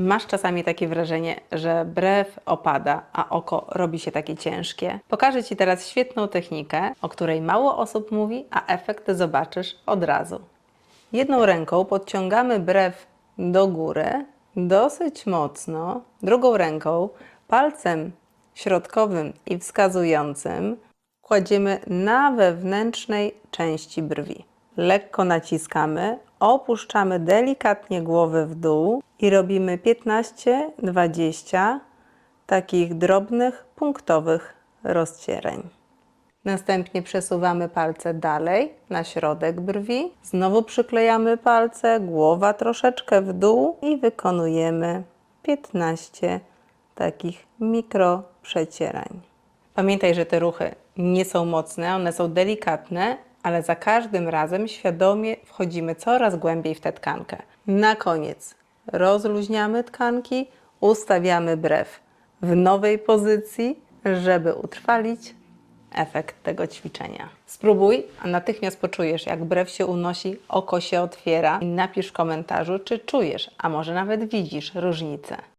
Masz czasami takie wrażenie, że brew opada, a oko robi się takie ciężkie? Pokażę Ci teraz świetną technikę, o której mało osób mówi, a efekt zobaczysz od razu. Jedną ręką podciągamy brew do góry dosyć mocno, drugą ręką palcem środkowym i wskazującym kładziemy na wewnętrznej części brwi. Lekko naciskamy, opuszczamy delikatnie głowę w dół i robimy 15-20 takich drobnych, punktowych rozcierań. Następnie przesuwamy palce dalej na środek brwi. Znowu przyklejamy palce, głowa troszeczkę w dół i wykonujemy 15 takich mikro przecierań. Pamiętaj, że te ruchy nie są mocne, one są delikatne, ale za każdym razem świadomie wchodzimy coraz głębiej w tę tkankę. Na koniec rozluźniamy tkanki, ustawiamy brew w nowej pozycji, żeby utrwalić efekt tego ćwiczenia. Spróbuj, a natychmiast poczujesz, jak brew się unosi, oko się otwiera i napisz w komentarzu, czy czujesz, a może nawet widzisz różnicę.